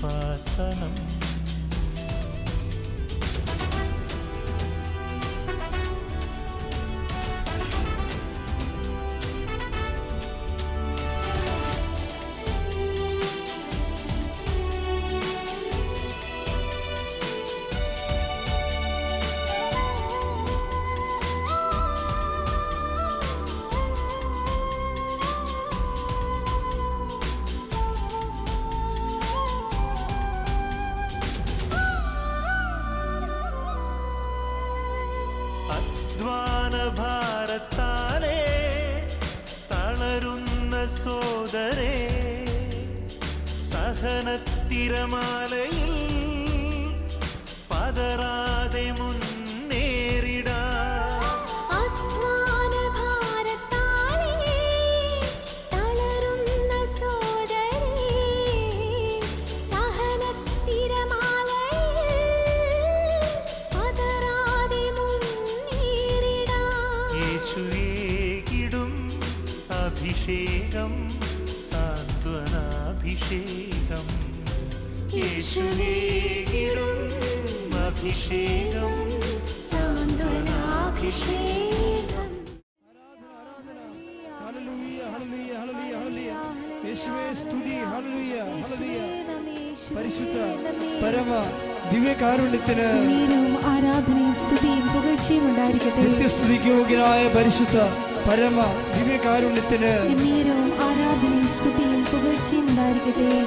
കൃപാസനം പരിശുദ്ധ പരമ ദിവ്യകാരുണ്യത്തിന്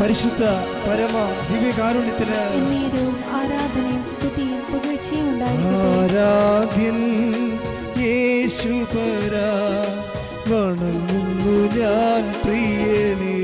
പരിശുദ്ധ പരമ ദിവ്യകാരുണ്യത്തിന് ആരാധ്യൻ യേശുപര വണങ്ങുന്നു ഞാൻ പ്രിയനേ.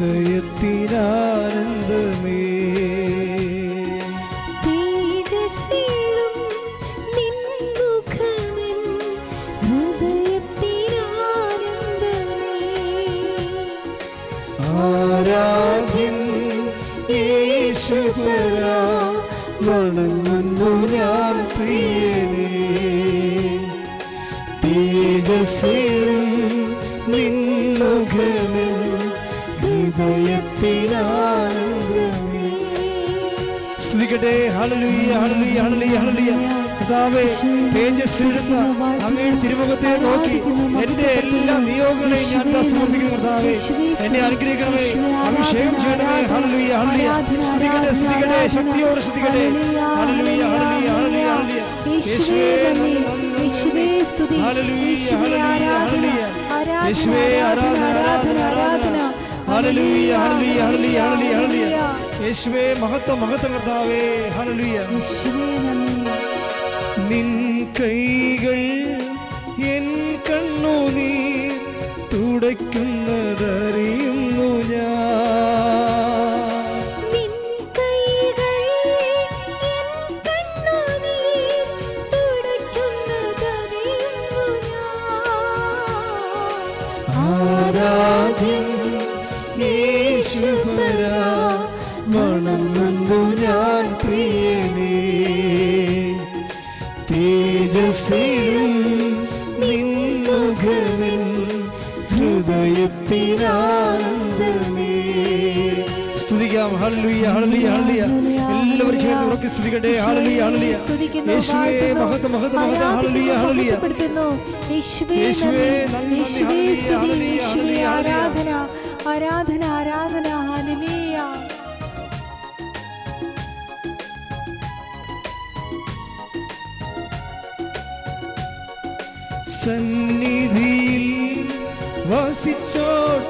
ഹൃദയത്തിനാനന്ദമേ. ആരാധ്യൻ യേശുപര വണങ്ങുന്നു ഞാൻ പ്രിയനേ. കർത്താവേ അങ്ങയുടെ തിരുമുഖത്തെ നോക്കി എന്റെ എല്ലാ നിയോഗങ്ങളെയും ഞാൻ സമർപ്പിക്കുന്നു കർത്താവേ. എന്നെ അനുഗ്രഹിക്കണമേ. അഭിഷേകം ചെയ്യണമേ. ഹല്ലേലൂയ ഹല്ലേലൂയ. സ്തുതിക്കട്ടെ സ്തുതിക്കട്ടെ. ശക്തിയോട് സ്തുതിക്കട്ടെ. ആരാധന ഹല്ലേലൂയ ആരാധന യേശുവേ ആരാധന ആരാധന. ആരാധന. ഹല്ലേലൂയ ഹല്ലേലൂയ ഹല്ലേലൂയ ഹല്ലേലൂയ ഹല്ലേലൂയ യേശുവേ മഹത്വ മഹത്വ കർത്താവേ ഹല്ലേലൂയ യേശുവേ നന്ദി. നിൻ കൈകൾ എല്ലാവരും ചേർന്ന് ഉറക്കി സ്തുതിക്കട്ടെ. യേശുവേ മഹത്വം മഹത മഹത്വം ഹല്ലേലൂയ ഹല്ലേലൂയ യേശുവേ നന്ദി, സ്തുതി, ആരാധന ആരാധന ആരാധന. സന്നിധിയിൽ വസിച്ചോട്ടെ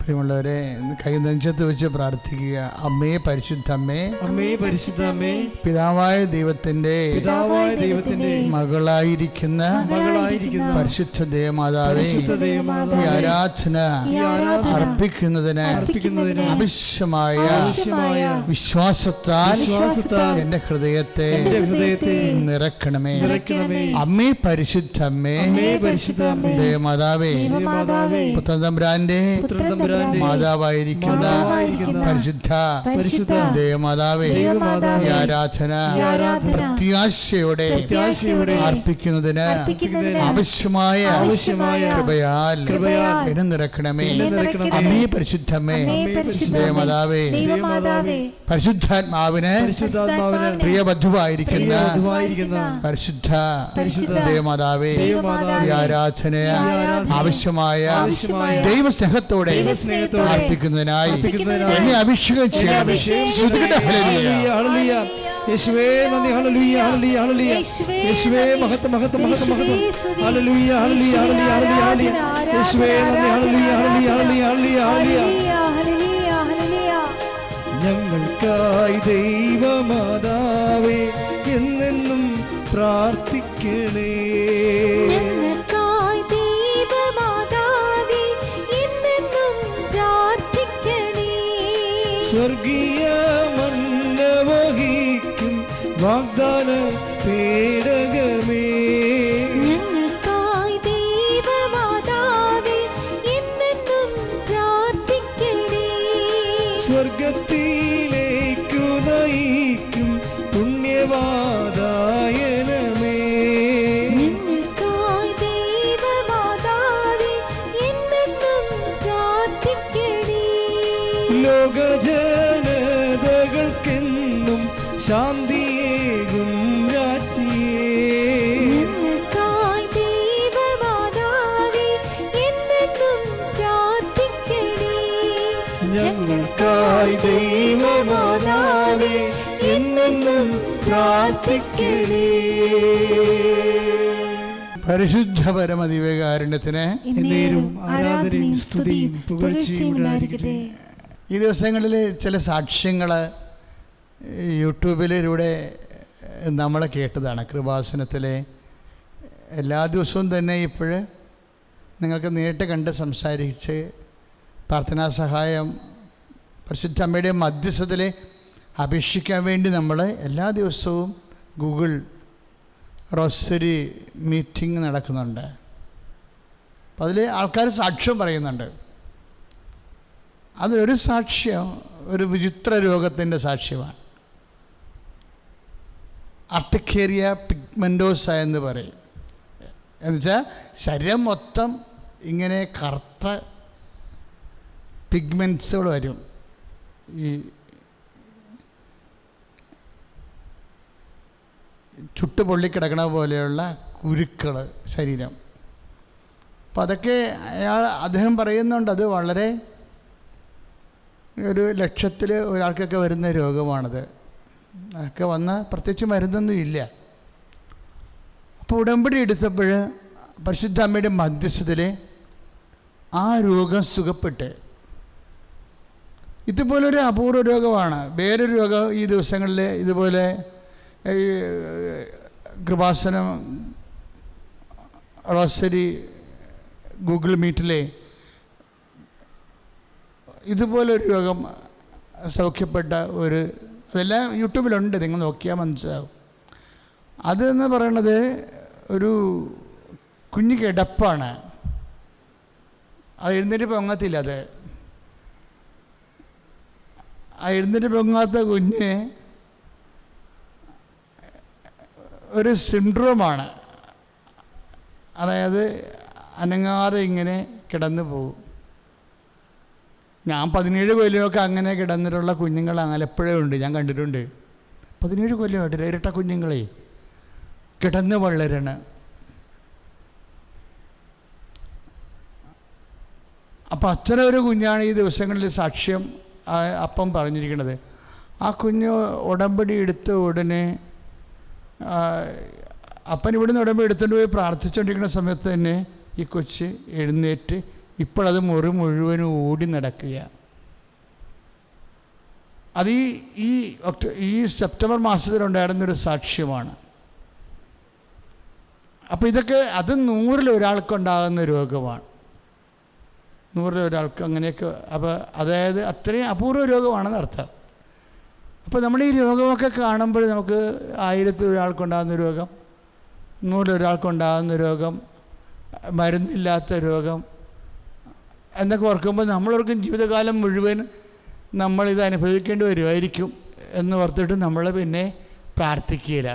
പ്രിയമുള്ളവരെ കൈ നെഞ്ചത്ത് വെച്ച് പ്രാർത്ഥിക്കുക. അമ്മേ പരിശുദ്ധമ്മേ അമ്മേ അമ്മേ പരിശുദ്ധ അമ്മേ പിതാവായ ദൈവത്തിന്റെ പിതാവായ ദൈവത്തിന്റെ മകളായിരിക്കുന്ന മകളായിരിക്കുന്ന പരിശുദ്ധ ദേവമാതാവേ ഈ ആരാധന അർപ്പിക്കുന്നതിന് ആവശ്യമായ വിശ്വാസത്താൽ എന്റെ ഹൃദയത്തെ നിറക്കണമേ അമ്മേ പരിശുദ്ധമ്മേ ദേവമാതാവേ പുത്രതമ്പുരാന്റെ മാതാവായിരിക്കുന്ന പരിശുദ്ധ ദേവമാതാവേ ഈ ആരാധന പ്രത്യാശയോടെ അർപ്പിക്കുന്നതിന് ആവശ്യമായ കൃപയാൽ എന്നെ നിറക്കണമേ. അമ്മേ പരിശുദ്ധമേ ദേവമാതാവേ പരിശുദ്ധാത്മാവിന് പ്രിയബദ്ധുവായിരിക്കുന്ന പരിശുദ്ധ ദേവമാതാവേ ഈ ആരാധന ആവശ്യമായ ദൈവസ്നേഹത്തോടെ ദൈവസ്നേഹത്തോടെ അർപ്പിക്കുന്നതിനായി എന്നെ അഭിഷേകം ചെയ്യണമേ. ശ്രുതികട ഹല്ലേലൂയ. യേശുവേ നന്ദി ഹല്ലേലൂയ ഹല്ലേലൂയ ഹല്ലേലൂയ. യേശുവേ മഹത്വ മഹത്വ മഹത്വം മഹത്വം. ഹല്ലേലൂയ ഹല്ലേലൂയ ഹല്ലേലൂയ ഹല്ലേലൂയ. ഹല്ലേലൂയ യേശുവേ നന്ദി hallelujah hallelujah hallelujah hallelujah hallelujah. Hallelujah, hallelujah, hallelujah. ഞങ്ങൾക്കായി ദൈവമാതാവേ എന്നെന്നും പ്രാർത്ഥിക്കണേ. സ്വർഗീയ മന്നവഹിക്കും വാഗ്ദാന പരിശുദ്ധ പരമ ദിവ്യകാരുണ്യത്തിന് ആരാധനയും സ്തുതിയും പുകഴ്ചയും ഉണ്ടായിരിക്കട്ടെ. ഈ ദിവസങ്ങളിൽ ചില സാക്ഷ്യങ്ങൾ യൂട്യൂബിലൂടെ നമ്മൾ കേട്ടതാണ്. കൃപാസനത്തിലെ എല്ലാ ദിവസവും തന്നെ ഇപ്പോൾ നിങ്ങൾക്ക് നേരിട്ട് കണ്ട് സംസാരിച്ച് പ്രാർത്ഥനാ സഹായം പരിശുദ്ധ അമ്മയുടെ മധ്യസ്ഥത്തിൽ അപേക്ഷിക്കാൻ വേണ്ടി നമ്മൾ എല്ലാ ദിവസവും ഗൂഗിൾ റോസറി മീറ്റിംഗ് നടക്കുന്നുണ്ട്. അതിൽ ആൾക്കാർ സാക്ഷ്യം പറയുന്നുണ്ട്. അതിലൊരു സാക്ഷ്യം ഒരു വിചിത്ര രോഗത്തിന്റെ സാക്ഷ്യമാണ്. അർട്ടിക്കേറിയ പിഗ്മെന്റോസ എന്ന് പറയും. എന്നുവെച്ചാൽ ശരീരം മൊത്തം ഇങ്ങനെ കറുത്ത പിഗ്മെൻസുകൾ വരും. ഈ ചുട്ട് പോലെയുള്ള കുരുക്കൾ ശരീരം. അപ്പം അതൊക്കെ അയാൾ അദ്ദേഹം പറയുന്നുണ്ട് അത് വളരെ ഒരു ലക്ഷത്തിൽ ഒരാൾക്കൊക്കെ വരുന്ന രോഗമാണത്. ഒക്കെ വന്ന് പ്രത്യേകിച്ച് മരുന്നൊന്നും ഇല്ല. അപ്പോൾ ഉടമ്പടി എടുത്തപ്പോൾ പരിശുദ്ധ അമ്മയുടെ മധ്യസ്ഥതയിൽ ആ രോഗം സുഖപ്പെട്ട്. ഇതുപോലൊരു അപൂർവ രോഗമാണ്. വേറൊരു രോഗം ഈ ദിവസങ്ങളിൽ ഇതുപോലെ ഈ കൃപാസനം റോസരി ഗൂഗിൾ മീറ്റിലെ ഇതുപോലൊരു രോഗം സൗഖ്യപ്പെട്ട ഒരു അതെല്ലാം യൂട്യൂബിലുണ്ട് നിങ്ങൾ നോക്കിയാൽ മനസ്സിലാവും. അതെന്ന് പറയണത് ഒരു കുഞ്ഞു കിടപ്പാണ്. അത് എഴുന്നേറ്റ് പൊങ്ങത്തില്ല അത്. ആ എഴുന്നേറ്റ് പൊങ്ങാത്ത കുഞ്ഞ് ഒരു സിൻഡ്രോമാണ് അതായത് അനങ്ങാതെ ഇങ്ങനെ കിടന്നു പോകും. ഞാൻ പതിനേഴ് കൊല്ലമൊക്കെ അങ്ങനെ കിടന്നിട്ടുള്ള കുഞ്ഞുങ്ങൾ ആലപ്പുഴ ഉണ്ട് ഞാൻ കണ്ടിട്ടുണ്ട്. പതിനേഴ് കൊല്ലമായിട്ട് ഇരട്ട കുഞ്ഞുങ്ങളെ കിടന്ന് വളരണ അപ്പം അച്ഛന ഒരു കുഞ്ഞാണ് ഈ ദിവസങ്ങളിൽ സാക്ഷ്യം അപ്പം പറഞ്ഞിരിക്കുന്നത്. ആ കുഞ്ഞ് ഉടമ്പടി എടുത്ത ഉടനെ അപ്പൻ ഇവിടുന്ന് ഉടമ്പടി എടുത്തുകൊണ്ട് പോയി പ്രാർത്ഥിച്ചുകൊണ്ടിരിക്കുന്ന സമയത്ത് തന്നെ ഈ കൊച്ച് എഴുന്നേറ്റ് ഇപ്പോഴത് മുറി മുഴുവനും ഓടി നടക്കുക അത് ഈ ഈ ഒക്ടോ ഈ സെപ്റ്റംബർ മാസത്തിലുണ്ടായിരുന്നൊരു സാക്ഷ്യമാണ്. അപ്പോൾ ഇതൊക്കെ അത് നൂറിൽ ഒരാൾക്കുണ്ടാകുന്ന രോഗമാണ്. നൂറിൽ ഒരാൾക്ക് അങ്ങനെയൊക്കെ അപ്പോൾ അതായത് അത്രയും അപൂർവ രോഗമാണെന്ന് അർത്ഥം അപ്പോൾ നമ്മൾ ഈ രോഗമൊക്കെ കാണുമ്പോൾ നമുക്ക് ആയിരത്തിൽ ഒരാൾക്കുണ്ടാകുന്ന രോഗം നൂറിൽ ഒരാൾക്കുണ്ടാകുന്ന രോഗം മരുന്നില്ലാത്ത രോഗം എന്നൊക്കെ ഓർക്കുമ്പോൾ നമ്മളോർക്കും ജീവിതകാലം മുഴുവൻ നമ്മളിത് അനുഭവിക്കേണ്ടി വരുമായിരിക്കും എന്ന് ഓർത്തിട്ട് നമ്മൾ പിന്നെ പ്രാർത്ഥിക്കില്ല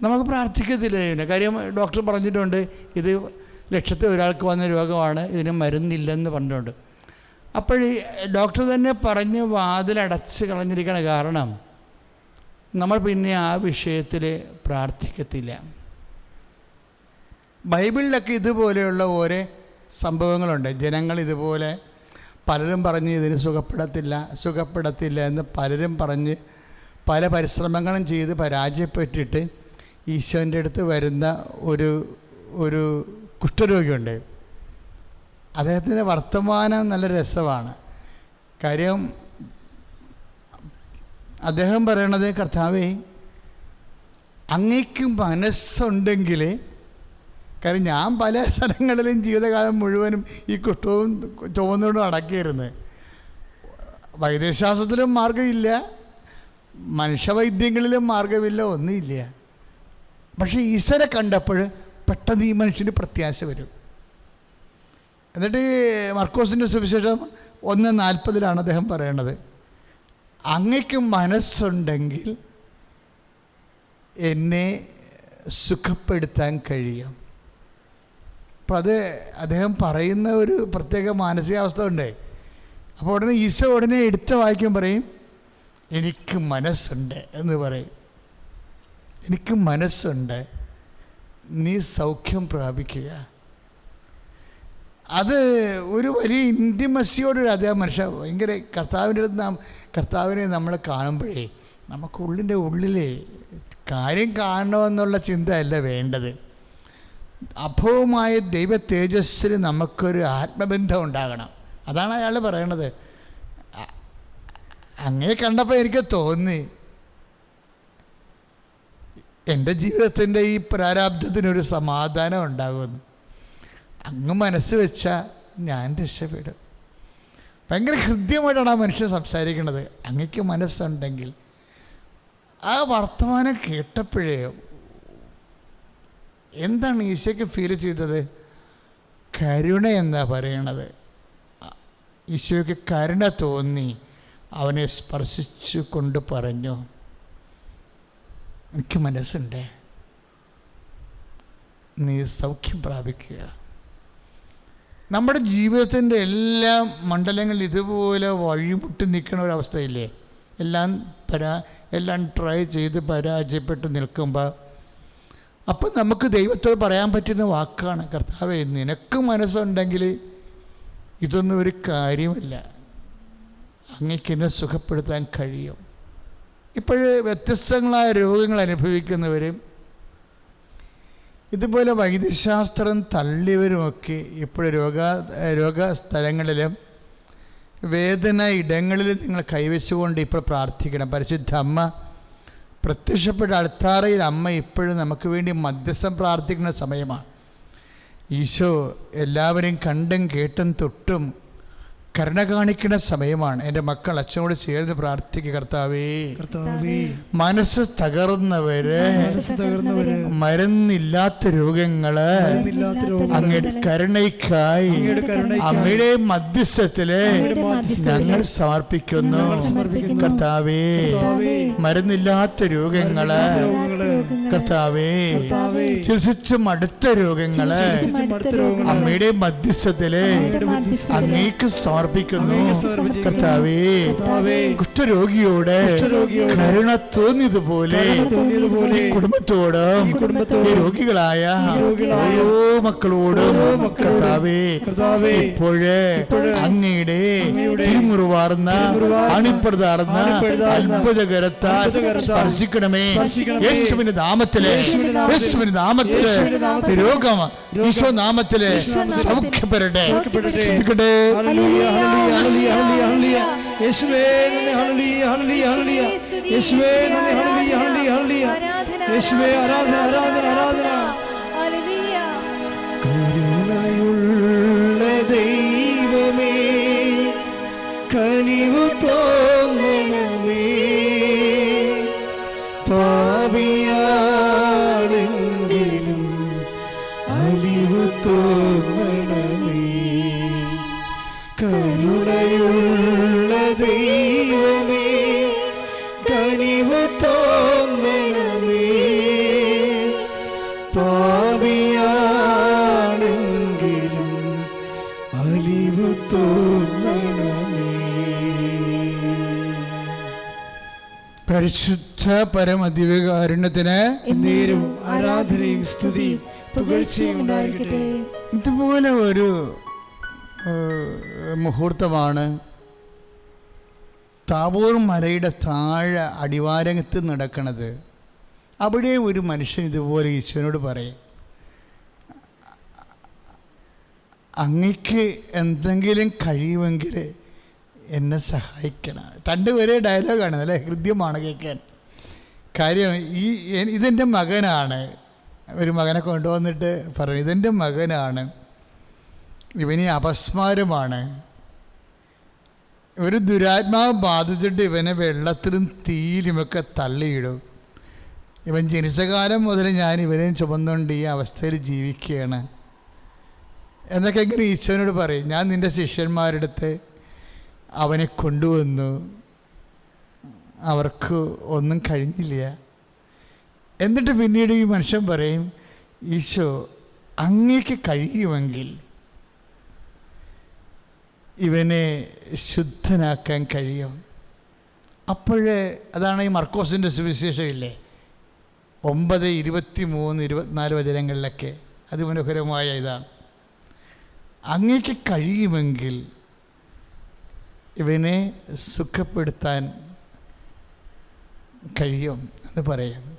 നമുക്ക് പ്രാർത്ഥിക്കത്തില്ല ഇതിനെ. കാര്യം ഡോക്ടർ പറഞ്ഞിട്ടുണ്ട് ഇത് ലക്ഷത്തിൽ ഒരാൾക്ക് വന്ന രോഗമാണ് ഇതിന് മരുന്നില്ലെന്ന് പറഞ്ഞിട്ടുണ്ട്. അപ്പോൾ ഡോക്ടർ തന്നെ പറഞ്ഞ് വാതിലടച്ച് കളഞ്ഞിരിക്കണ കാരണം നമ്മൾ പിന്നെ ആ വിഷയത്തിൽ പ്രാർത്ഥിക്കത്തില്ല. ബൈബിളിലൊക്കെ ഇതുപോലെയുള്ള ഓരോ സംഭവങ്ങളുണ്ട്. ജനങ്ങൾ ഇതുപോലെ പലരും പറഞ്ഞ് ഇതിന് സുഖപ്പെടത്തില്ല സുഖപ്പെടത്തില്ല എന്ന് പലരും പറഞ്ഞ് പല പരിശ്രമങ്ങളും ചെയ്ത് പരാജയപ്പെട്ടിട്ട് ഈശോന്റെ അടുത്ത് വരുന്ന ഒരു ഒരു കുഷ്ഠരോഗിയുണ്ട്. അദ്ദേഹത്തിന്റെ വർത്തമാനം നല്ല രസമാണ്. കാര്യം അദ്ദേഹം പറയണത് കർത്താവേ അങ്ങേക്ക് മനസ്സുണ്ടെങ്കിൽ കാര്യം ഞാൻ പല സ്ഥലങ്ങളിലും ജീവിതകാലം മുഴുവനും ഈ കുഷ്ടവും ചുവന്നുകൊണ്ടും അടക്കിയിരുന്നത് വൈദ്യശാസ്ത്രത്തിലും മാർഗമില്ല മനുഷ്യവൈദ്യങ്ങളിലും മാർഗമില്ല ഒന്നുമില്ല. പക്ഷേ ഈശ്വരെ കണ്ടപ്പോൾ പെട്ടെന്ന് ഈ മനുഷ്യന് പ്രത്യാശ വരും. എന്നിട്ട് ഈ മർക്കോസിന്റെ സുവിശേഷം ഒന്ന് നാൽപ്പതിലാണ് അദ്ദേഹം പറയണത് അങ്ങയ്ക്ക് മനസ്സുണ്ടെങ്കിൽ എന്നെ സുഖപ്പെടുത്താൻ കഴിയും. അപ്പം അത് അദ്ദേഹം പറയുന്ന ഒരു പ്രത്യേക മാനസികാവസ്ഥ ഉണ്ട്. അപ്പോൾ ഉടനെ ഈശോ ഉടനെ എടുത്ത വായിക്കാൻ പറയും എനിക്ക് മനസ്സുണ്ട് എന്ന് പറയും. എനിക്ക് മനസ്സുണ്ട്. നീ സൗഖ്യം പ്രാപിക്കുക. അത് ഒരു വലിയ ഇന്റിമസിയോടൊരു അതേ മനുഷ്യ ഭയങ്കര കർത്താവിന്റെ അടുത്ത് നാം കർത്താവിനെ നമ്മൾ കാണുമ്പോഴേ നമുക്ക് ഉള്ളിന്റെ ഉള്ളിലെ കാര്യം കാണണമെന്നുള്ള ചിന്തയല്ല വേണ്ടത്. അഭവമായ ദൈവ തേജസ്സിന് നമുക്കൊരു ആത്മബന്ധം ഉണ്ടാകണം. അതാണ് അയാൾ പറയണത്. അങ്ങനെ അങ്ങേ കണ്ടപ്പോൾ എനിക്ക് തോന്നി. എന്റെ ജീവിതത്തിന്റെ ഈ പ്രാരാബ്ധത്തിനൊരു സമാധാനം ഉണ്ടാകുമെന്ന്. അങ്ങ് മനസ്സ് വെച്ചാൽ ഞാൻ രക്ഷപ്പെടും. ഭയങ്കര ഹൃദ്യമായിട്ടാണ് ആ മനുഷ്യൻ സംസാരിക്കുന്നത്. അങ്ങക്ക് മനസ്സുണ്ടെങ്കിൽ ആ വർത്തമാനം കേട്ടപ്പോഴേ എന്താണ് ഈശോയ്ക്ക് ഫീൽ ചെയ്തത്? കരുണ എന്നാ പറയണത്. ഈശോയ്ക്ക് കരുണ തോന്നി അവനെ സ്പർശിച്ചു കൊണ്ട് പറഞ്ഞു എനിക്ക് മനസ്സുണ്ട്. നീ സൗഖ്യം പ്രാപിക്കുക. നമ്മുടെ ജീവിതത്തിന്റെ എല്ലാ മണ്ഡലങ്ങളിൽ ഇതുപോലെ വഴിമുട്ടി നിൽക്കുന്ന ഒരവസ്ഥയില്ലേ? എല്ലാം പരാ എല്ലാം ട്രൈ ചെയ്ത് പരാജയപ്പെട്ട് നിൽക്കുമ്പോൾ അപ്പം നമുക്ക് ദൈവത്തോട് പറയാൻ പറ്റുന്ന വാക്കാണ് കർത്താവേ നിനക്ക് മനസ്സുണ്ടെങ്കിൽ ഇതൊന്നും ഒരു കാര്യമല്ല. അങ്ങക്ക് എന്നെ സുഖപ്പെടുത്താൻ കഴിയും. ഇപ്പോൾ വ്യത്യസ്തങ്ങളായ രോഗങ്ങൾ അനുഭവിക്കുന്നവരും ഇതുപോലെ വൈദ്യശാസ്ത്രം തള്ളിയവരുമൊക്കെ ഇപ്പോൾ രോഗ രോഗസ്ഥലങ്ങളിലും വേദന ഇടങ്ങളിൽ നിങ്ങൾ കൈവച്ചുകൊണ്ട് ഇപ്പോൾ പ്രാർത്ഥിക്കണം. പരിശുദ്ധ അമ്മ പ്രത്യക്ഷപ്പെട്ട അൾത്താറയിൽ അമ്മ ഇപ്പോഴും നമുക്ക് വേണ്ടി മധ്യസ്ഥം പ്രാർത്ഥിക്കുന്ന സമയമാണ്. ഈശോ എല്ലാവരെയും കണ്ടും കേട്ടും തൊട്ടും കരുണ കാണിക്കുന്ന സമയമാണ്. എന്റെ മക്കൾ അച്ഛനോട് ചേർന്ന് പ്രാർത്ഥിക്കുക കർത്താവേ. മനസ്സ് തകർന്നവര് മരുന്നില്ലാത്ത രോഗങ്ങൾ അങ്ങയുടെ കരുണയ്ക്കായി അങ്ങയുടെ അമ്മയുടെ മധ്യസ്ഥത്തിൽ ഞങ്ങൾ സമർപ്പിക്കുന്നു. കർത്താവേ മരുന്നില്ലാത്ത രോഗങ്ങൾ കർത്താവേ ചികിത്സിച്ച് മടുത്ത രോഗങ്ങൾ അമ്മയുടെ മധ്യസ്ഥത്തിൽ അങ്ങേക്ക് സമർപ്പിക്കുന്നു. കർത്താവേ കുഷ്ഠരോഗിയോട് കരുണ തോന്നിയതുപോലെ കുടുംബത്തോടും രോഗികളായ ഓരോ മക്കളോടും കർത്താവേ ഇപ്പോഴേ അങ്ങയുടെ തിരുമുറിവാർന്ന അണിപ്രതാർന്ന അത്ഭുതകരത്താൽ സ്പർശിക്കണമേ. യേശുവിന്റെ നാമത്തിലെ യേശുവിന്റെ നാമത്തിലെ രോഗം ഈശോ നാമത്തിലെ സൗഖ്യപ്പെടട്ടെ. ശ്രദ്ധിക്കട്ടെ ഹല്ലേലൂയ, ഹല്ലേലൂയ, ഹല്ലേലൂയ. യേശുവേ നന്ദി, ഹല്ലേലൂയ, ഹല്ലേലൂയ, ഹല്ലേലൂയ. യേശുവേ നന്ദി, ഹല്ലേലൂയ, ഹല്ലേലൂയ, ഹല്ലേലൂയ. യേശുവേ ആരാധന ആരാധന ആരാധന കരുണയുള്ള ദൈവമേ കനിവു തോന്നണമേ പരിശുദ്ധ പരമദിവ്യകാരുണ്യത്തിന് നേരും ആരാധനയും സ്തുതിയും പുകഴ്ചയും ഉണ്ടായിരിക്കട്ടെ. ഇതുപോലെ ഒരു മുഹൂർത്തമാണ്. താബോർ മലയുടെ താഴ അടിവാരത്ത് നടക്കണത്. അവിടെ ഒരു മനുഷ്യൻ ഇതുപോലെ ഈശ്വരനോട് പറയും അങ്ങക്ക് എന്തെങ്കിലും കഴിയുമെങ്കിൽ എന്നെ സഹായിക്കണം. രണ്ടുപേരെ ഡയലോഗാണ് നല്ല ഹൃദ്യമാണ് കേൾക്കാൻ. കാര്യം ഈ ഇതെന്റെ മകനാണ്. ഒരു മകനെ കൊണ്ടുവന്നിട്ട് പറഞ്ഞു ഇതെന്റെ മകനാണ്. ഇവന് അപസ്മാരമാണ്. ഒരു ദുരാത്മാവ് ബാധിച്ചിട്ട് ഇവനെ വെള്ളത്തിലും തീയിലുമൊക്കെ തള്ളിയിടും. ഇവൻ ജനിച്ച കാലം മുതൽ ഞാൻ ഇവനെയും ചുമന്നുകൊണ്ട് ഈ അവസ്ഥയിൽ ജീവിക്കുകയാണ്. എന്നൊക്കെ എങ്ങനെ ഈശോനോട് പറയും. ഞാൻ നിന്റെ ശിഷ്യന്മാരെടുത്ത് അവനെ കൊണ്ടുവന്നു. അവർക്ക് ഒന്നും കഴിഞ്ഞില്ല. എന്നിട്ട് പിന്നീട് ഈ മനുഷ്യൻ പറയും ഈശോ അങ്ങേക്ക് കഴിയുമെങ്കിൽ ഇവനെ ശുദ്ധനാക്കാൻ കഴിയും. അപ്പോഴേ അതാണ് ഈ മർക്കോസിന്റെ സുവിശേഷമില്ലേ? ഒമ്പത് ഇരുപത്തി മൂന്ന് ഇരുപത്തിനാല് വചനങ്ങളിലൊക്കെ അതിമനോഹരമായ ഇതാണ്. അങ്ങേക്ക് കഴിയുമെങ്കിൽ ഇവനെ സുഖപ്പെടുത്താൻ കഴിയും എന്ന് പറയും.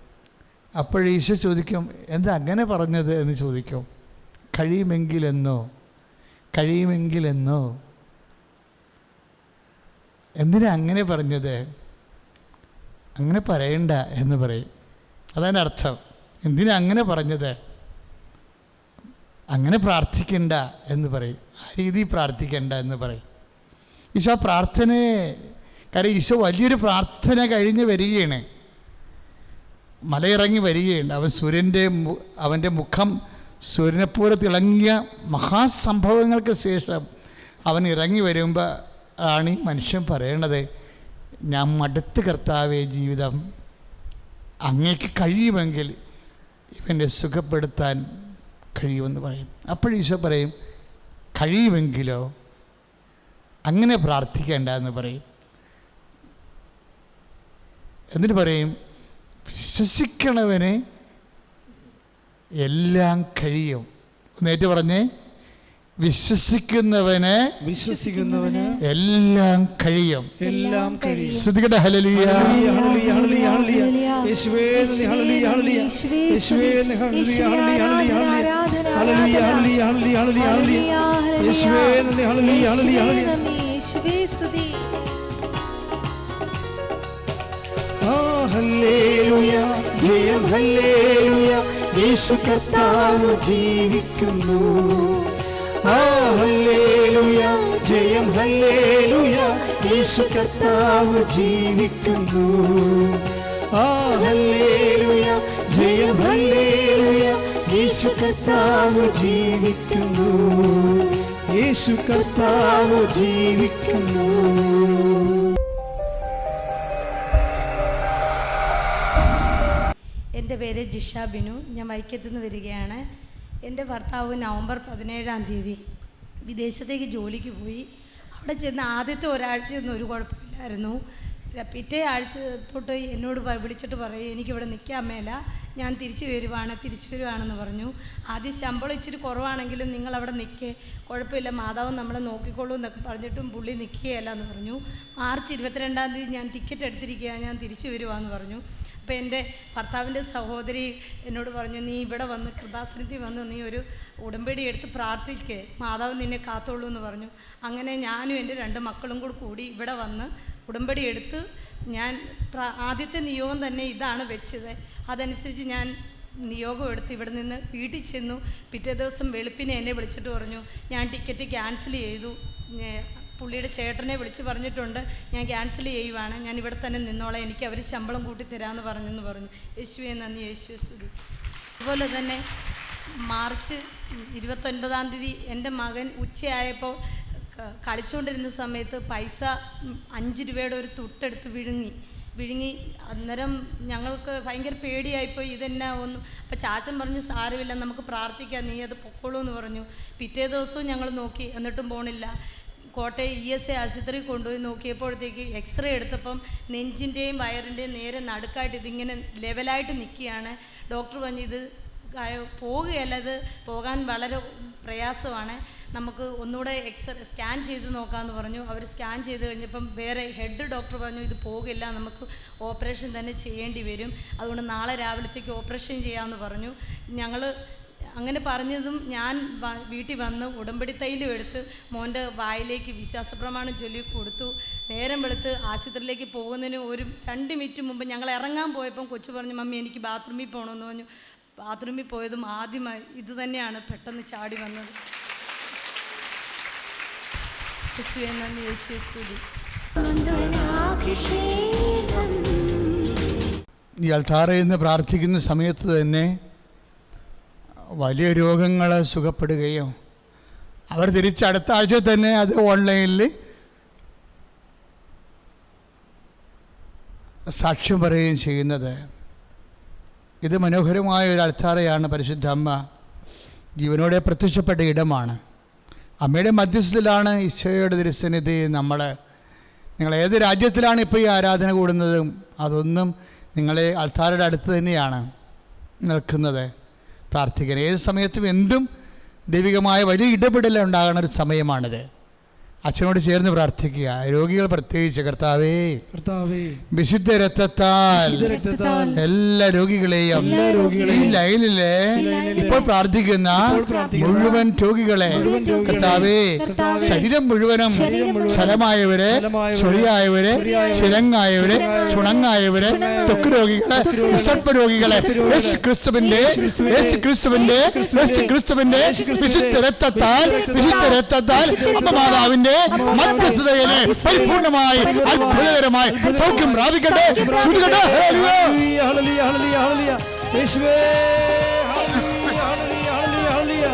അപ്പോൾ ഈശോ ചോദിക്കും എന്താ അങ്ങനെ പറഞ്ഞത്? എന്ന് ചോദിക്കും. കഴിയുമെങ്കിലെന്നോ? കഴിയുമെങ്കിലെന്നോ? എന്തിനാ അങ്ങനെ പറഞ്ഞത്? അങ്ങനെ പറയണ്ട എന്ന് പറയും. അതാണ് അർത്ഥം. എന്തിനാ അങ്ങനെ പറഞ്ഞത്? അങ്ങനെ പ്രാർത്ഥിക്കണ്ട എന്ന് പറയും. ആ രീതി പ്രാർത്ഥിക്കണ്ട എന്ന് പറയും. ഈശോ പ്രാർത്ഥനയെ കാര്യം ഈശോ വലിയൊരു പ്രാർത്ഥന കഴിഞ്ഞ് വരികയാണ്. മലയിറങ്ങി വരികയുണ്ട്. അവൻ സൂര്യന്റെ അവന്റെ മുഖം സൂര്യനെപ്പോലെ തിളങ്ങിയ മഹാസംഭവങ്ങൾക്ക് ശേഷം അവൻ ഇറങ്ങി വരുമ്പോൾ ആണ് ഈ മനുഷ്യൻ പറയണത് ഞാൻ മടുത്ത് കർത്താവേ ജീവിതം അങ്ങേക്ക് കഴിയുമെങ്കിൽ ഇവനെ സുഖപ്പെടുത്താൻ കഴിയുമെന്ന് പറയും. അപ്പോഴീശോ പറയും കഴിയുമെങ്കിലോ അങ്ങനെ പ്രാർത്ഥിക്കേണ്ട എന്ന് പറയും. എന്നിട്ട് പറയും വിശ്വസിക്കണവന് എല്ലാം കഴിയും. നേറ്റ് പറഞ്ഞേ വിശ്വസിക്കുന്നവന് വിശ്വസിക്കുന്നവന് എല്ലാം കഴിയും. എല്ലാം കഴിയും. ശ്രദ്ധിക്കട്ടെ ഹലലിയ ഹല്ലേലൂയ, ഹല്ലേലൂയ, ജയം ഹല്ലേലുയ യേശു കർത്താവ് ജീവിക്കുന്നു. ആ ഹല്ലേലുയ ജയം ഹല്ലേലുയ യേശു കർത്താവ് ജീവിക്കുന്നു. ആ ഹല്ലേലുയ ജയം ഹല്ലേലുയ യേശു കർത്താവ് ജീവിക്കുന്നു. യേശു കർത്താവ് ജീവിക്കുന്നു. പേര് ജിഷ ബിനു. ഞാൻ വൈക്കത്തു നിന്ന് വരികയാണ്. എന്റെ ഭർത്താവ് നവംബർ പതിനേഴാം തീയതി വിദേശത്തേക്ക് ജോലിക്ക് പോയി. അവിടെ ചെന്ന് ആദ്യത്തെ ഒരാഴ്ചയൊന്നും ഒരു കുഴപ്പമില്ലായിരുന്നു. പിറ്റേ ആഴ്ച തൊട്ട് എന്നോട് വിളിച്ചിട്ട് പറയും എനിക്കിവിടെ നിൽക്കാൻ മേല. ഞാൻ തിരിച്ചു വരുവാണ് തിരിച്ചു വരുവാണെന്ന് പറഞ്ഞു. ആദ്യം ശമ്പളം ഇച്ചിരി കുറവാണെങ്കിലും നിങ്ങൾ അവിടെ നിൽക്കേ. കുഴപ്പമില്ല മാതാവ് നമ്മളെ നോക്കിക്കോളൂ എന്നൊക്കെ പറഞ്ഞിട്ടും പുള്ളി നിൽക്കുകയല്ല എന്ന് പറഞ്ഞു. മാർച്ച് ഇരുപത്തിരണ്ടാം തീയതി ഞാൻ ടിക്കറ്റ് എടുത്തിരിക്കുക ഞാൻ തിരിച്ചു വരുവാന്ന് പറഞ്ഞു. അപ്പോൾ എന്റെ ഭർത്താവിന്റെ സഹോദരി എന്നോട് പറഞ്ഞു നീ ഇവിടെ വന്ന് കൃപാസനത്തിൽ വന്ന് നീ ഒരു ഉടമ്പടി എടുത്ത് പ്രാർത്ഥിക്കേ മാതാവ് നിന്നെ കാത്തോളൂ എന്ന് പറഞ്ഞു. അങ്ങനെ ഞാനും എന്റെ രണ്ട് മക്കളും കൂടി കൂടി ഇവിടെ വന്ന് ഉടമ്പടി എടുത്ത് ഞാൻ ആദ്യത്തെ നിയോഗം തന്നെ ഇതാണ് വെച്ചത്. അതനുസരിച്ച് ഞാൻ നിയോഗം എടുത്ത് ഇവിടെ നിന്ന് വീട്ടിൽ ചെന്നു. പിറ്റേ ദിവസം വെളുപ്പിനെ എന്നെ വിളിച്ചിട്ട് പറഞ്ഞു ഞാൻ ടിക്കറ്റ് ക്യാൻസൽ ചെയ്തു. പുള്ളിയുടെ ചേട്ടനെ വിളിച്ച് പറഞ്ഞിട്ടുണ്ട് ഞാൻ ക്യാൻസൽ ചെയ്യുവാണ്. ഞാൻ ഇവിടെ തന്നെ നിന്നോളാം. എനിക്ക് അവർ ശമ്പളം കൂട്ടി തരാമെന്ന് പറഞ്ഞെന്ന് പറഞ്ഞു. യേശുവെ നന്ദി. യേശുവെ സ്തുതി. അതുപോലെ തന്നെ മാർച്ച് ഇരുപത്തൊൻപതാം തീയതി എന്റെ മകൻ ഉച്ചയായപ്പോൾ കളിച്ചുകൊണ്ടിരുന്ന സമയത്ത് പൈസ അഞ്ച് രൂപയുടെ ഒരു തുട്ടെടുത്ത് വിഴുങ്ങി. വിഴുങ്ങി. അന്നേരം ഞങ്ങൾക്ക് ഭയങ്കര പേടിയായിപ്പോയി. ഇതെന്നാ ഒന്ന് അപ്പം ചാച്ചൻ പറഞ്ഞു സാരമില്ല. നമുക്ക് പ്രാർത്ഥിക്കാം. നീ അത് പൊക്കോളൂ എന്ന് പറഞ്ഞു. പിറ്റേ ദിവസവും ഞങ്ങൾ നോക്കി. എന്നിട്ടും പോണില്ല. കോട്ടയം ഇ എസ് എ ആശുപത്രി കൊണ്ടുപോയി നോക്കിയപ്പോഴത്തേക്ക് എക്സ്റേ എടുത്തപ്പം നെഞ്ചിന്റെയും വയറിന്റെയും നേരെ നടുക്കായിട്ട് ഇതിങ്ങനെ ലെവലായിട്ട് നിൽക്കുകയാണ്. ഡോക്ടർ പറഞ്ഞു ഇത് പോവുകയല്ല ഇത് പോകാൻ വളരെ പ്രയാസമാണ്. നമുക്ക് ഒന്നുകൂടെ എക്സ് സ്കാൻ ചെയ്ത് നോക്കാമെന്ന് പറഞ്ഞു. അവർ സ്കാൻ ചെയ്ത് കഴിഞ്ഞപ്പം വേറെ ഹെഡ് ഡോക്ടർ പറഞ്ഞു ഇത് പോകില്ല നമുക്ക് ഓപ്പറേഷൻ തന്നെ ചെയ്യേണ്ടി വരും. അതുകൊണ്ട് നാളെ രാവിലത്തേക്ക് ഓപ്പറേഷൻ ചെയ്യാമെന്ന് പറഞ്ഞു. ഞങ്ങൾ അങ്ങനെ പറഞ്ഞതും ഞാൻ വീട്ടിൽ വന്ന് ഉടമ്പടി തൈലും എടുത്ത് മോന്റെ വായിലേക്ക് വിശ്വാസ പ്രമാണം ചൊല്ലി കൊടുത്തു. നേരം വെളുത്ത് ആശുപത്രിയിലേക്ക് പോകുന്നതിന് ഒരു രണ്ട് മിനിറ്റ് മുമ്പ് ഞങ്ങൾ ഇറങ്ങാൻ പോയപ്പം കൊച്ചു പറഞ്ഞു മമ്മി എനിക്ക് ബാത്റൂമിൽ പോകണമെന്ന് പറഞ്ഞു. ബാത്റൂമിൽ പോയതും ആദ്യമായി ഇത് തന്നെയാണ് പെട്ടെന്ന് ചാടി വന്നത്. ഈ അൽത്താറയിൽ നിന്ന് പ്രാർത്ഥിക്കുന്ന സമയത്ത് തന്നെ വലിയ രോഗങ്ങൾ സുഖപ്പെടുകയും അവർ തിരിച്ച് അടുത്ത ആഴ്ച തന്നെ അത് ഓൺലൈനിൽ സാക്ഷ്യം പറയുകയും ചെയ്യുന്നത്. ഇത് മനോഹരമായ ഒരു അൽത്താറയാണ് പരിശുദ്ധ അമ്മ ജീവനോടെ പ്രത്യക്ഷപ്പെട്ട ഇടമാണ്. അമ്മയുടെ മധ്യസ്ഥത്തിലാണ് ഈശോയുടെ തിരുസന്നിധി നമ്മൾ നിങ്ങൾ ഏത് രാജ്യത്തിലാണ് ഇപ്പോൾ ഈ ആരാധന കൂടുന്നതും അതൊന്നും നിങ്ങളെ അൾത്താരയുടെ അടുത്ത് തന്നെയാണ് നിൽക്കുന്നത്. പ്രാർത്ഥിക്കാൻ ഏത് സമയത്തും എന്തും ദൈവികമായ വലിയ ഇടപെടൽ ഉണ്ടാകുന്ന ഒരു സമയമാണിത്. അച്ഛനോട് ചേർന്ന് പ്രാർത്ഥിക്കുക. രോഗികൾ പ്രത്യേകിച്ച് കർത്താവേ കർത്താവേ വിശുദ്ധ രക്തത്താൽ രക്തത്താൽ എല്ലാ രോഗികളെയും ഈ ലൈനിലെ ഇപ്പോൾ പ്രാർത്ഥിക്കുന്ന മുഴുവൻ രോഗികളെ കർത്താവേ ശരീരം മുഴുവനും ചലമായവരെ ചൊറിയായവരെ ചിലങ്ങായവരെ ചുണങ്ങായവരെ, ചുണങ്ങായവരെ, രോഗികളെ വിസർപ്പ രോഗികളെ യേശു ക്രിസ്തുവിന്റെ യേശു ക്രിസ്തുവിന്റെ യേശു ക്രിസ്തുവിന്റെ വിശുദ്ധ രക്തത്താൽ വിശുദ്ധ വിശുദ്ധ രക്തത്താൽ അമ്മമാതാവിന്റെ മധ്യസ്ഥതയിലെ പരിപൂർണമായി അത്ഭുതകരമായി സൗഖ്യം പ്രാപിക്കട്ടെ ശ്രുതികട്ടെ ഹല്ലേലൂയ. Hallelujah, hallelujah, hallelujah, hallelujah. യേശുവേ ഹല്ലേലൂയ, ഹല്ലേലൂയ, ഹല്ലേലൂയ, ഹല്ലേലൂയ.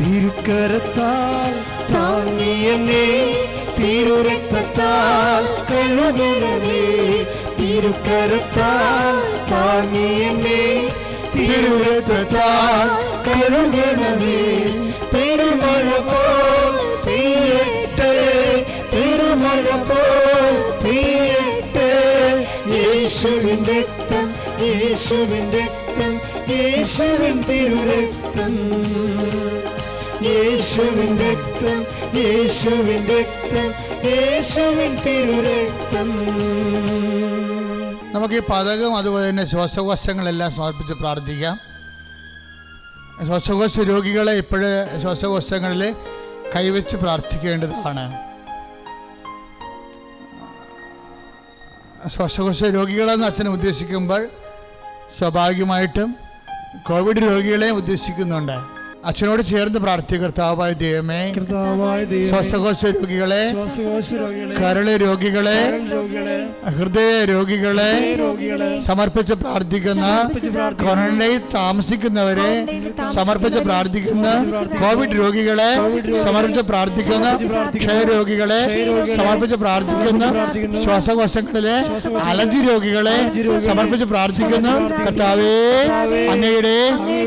തിരുക്കരത്താൽ താങ്ങിയെന്നെ തിരുരക്തത്താൽ കഴുകണമേ തിരുക്കരത്താൽ താങ്ങിയെന്നെ തിരുരക്തത്താൽ കഴുകണമേ പെരുമഴ പോൽ പെയ്യട്ടെ പെരുമഴ പോൽ രക്തം യേശുവിൻ രക്തം യേശുവിൻ തിരുരക്തം. യേശുവിൻ രക്തം യേശുവിൻ രക്തം യേശുവിൻ തിരുരക്തം. നമുക്ക് ഈ പതകം അതുപോലെ തന്നെ ശ്വാസകോശങ്ങളെല്ലാം സമർപ്പിച്ച് പ്രാർത്ഥിക്കാം. ശ്വാസകോശ രോഗികളെ ഇപ്പോഴ് ശ്വാസകോശങ്ങളിൽ കൈവച്ച് പ്രാർത്ഥിക്കേണ്ടതാണ്. ശ്വാസകോശ രോഗികളെന്ന് അച്ഛൻ ഉദ്ദേശിക്കുമ്പോൾ സ്വാഭാവികമായിട്ടും കോവിഡ് രോഗികളെ ഉദ്ദേശിക്കുന്നുണ്ട്. അച്ഛനോട് ചേർന്ന് പ്രാർത്ഥിക്കുക കർത്താവായ ദൈവമേ ശ്വാസകോശ രോഗികളെ കരൾ രോഗികളെ ഹൃദയ രോഗികളെ സമർപ്പിച്ച് പ്രാർത്ഥിക്കുന്ന കൊറോണയിൽ താമസിക്കുന്നവരെ സമർപ്പിച്ച് പ്രാർത്ഥിക്കുന്ന കോവിഡ് രോഗികളെ സമർപ്പിച്ച് പ്രാർത്ഥിക്കുന്ന ക്ഷയരോഗികളെ സമർപ്പിച്ച് പ്രാർത്ഥിക്കുന്ന ശ്വാസകോശങ്ങളിലെ അലർജി രോഗികളെ സമർപ്പിച്ച് പ്രാർത്ഥിക്കുന്ന കർത്താവേ അങ്ങയുടെ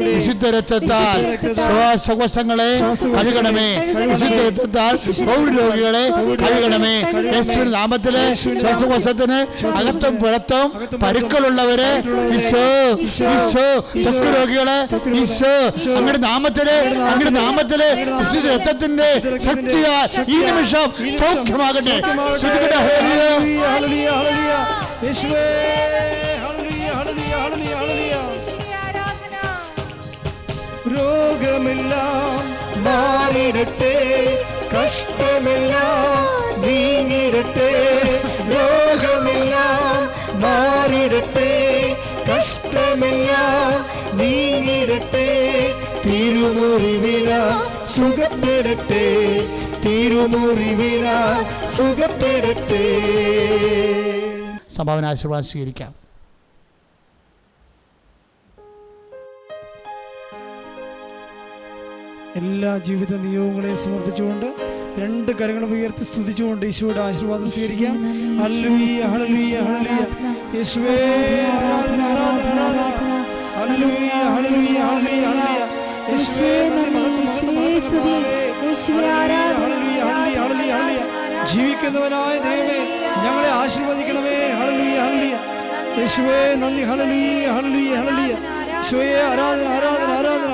വിശുദ്ധ രക്തത്താൽ ശ്വാസകോശങ്ങളെ കഴുകണമേ. കോവിഡ് രോഗികളെ കഴുകണമേ. യേശുവിന്റെ നാമത്തിലെ ശ്വാസകോശത്തിന് അകത്തും പുറത്തും പരുക്കളുള്ളവരെ ഈശോ ഈശോ ത്വക്ക് രോഗികളെ ഈശോ. അങ്ങയുടെ നാമത്തിലെ അങ്ങയുടെ നാമത്തിലെ വിശുദ്ധ രക്തത്തിന്റെ ശക്തിയാൽ ഈ നിമിഷം സൗഖ്യമാകട്ടെ. യേശുവേ. രോഗമെല്ലാം മാറിടട്ടെ കഷ്ടമെല്ലാം നീങ്ങിടട്ടെ. രോഗമെല്ലാം മാറിടട്ടെ കഷ്ടമെല്ലാം നീങ്ങിടട്ടെ. തിരുമുറിവില സുഖപ്പെടട്ടെ തിരുമുറിവില സുഖപ്പെടട്ടെ. സംഭാവന ആശീർവാദം സ്വീകരിക്കാം. എല്ലാ ജീവിത നിയോഗങ്ങളെയും സമർപ്പിച്ചുകൊണ്ട് രണ്ട് കരങ്ങളും ഉയർത്തി സ്തുതിച്ചുകൊണ്ട് ഈശോയുടെ ആശീർവാദം സ്വീകരിക്കാം. യേശുവേ ആരാധന ആരാധന ആരാധന. യേശുവേ ഹല്ലേലൂയ ജീവിക്കുന്നവനായ ദൈവമേ ഞങ്ങളെ ആശീർവദിക്കണമേ. ഹല്ലേലൂയ ഹളലിയ യേശുവേ നന്ദി ഹല്ലേലൂയ ഹല്ലേലൂയ ഹളലിയ യേശുവേ ആരാധന ആരാധന ആരാധന.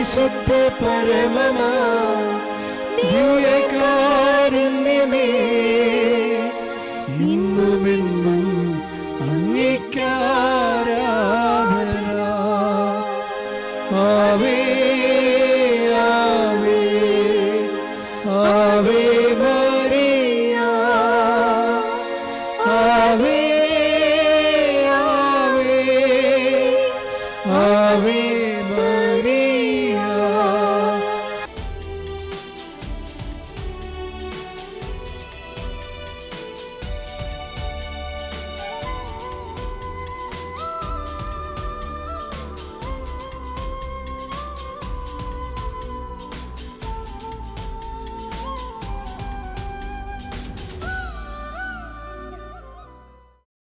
അങ്ങേക്കാരാധന പരിശുദ്ധ പരമമാ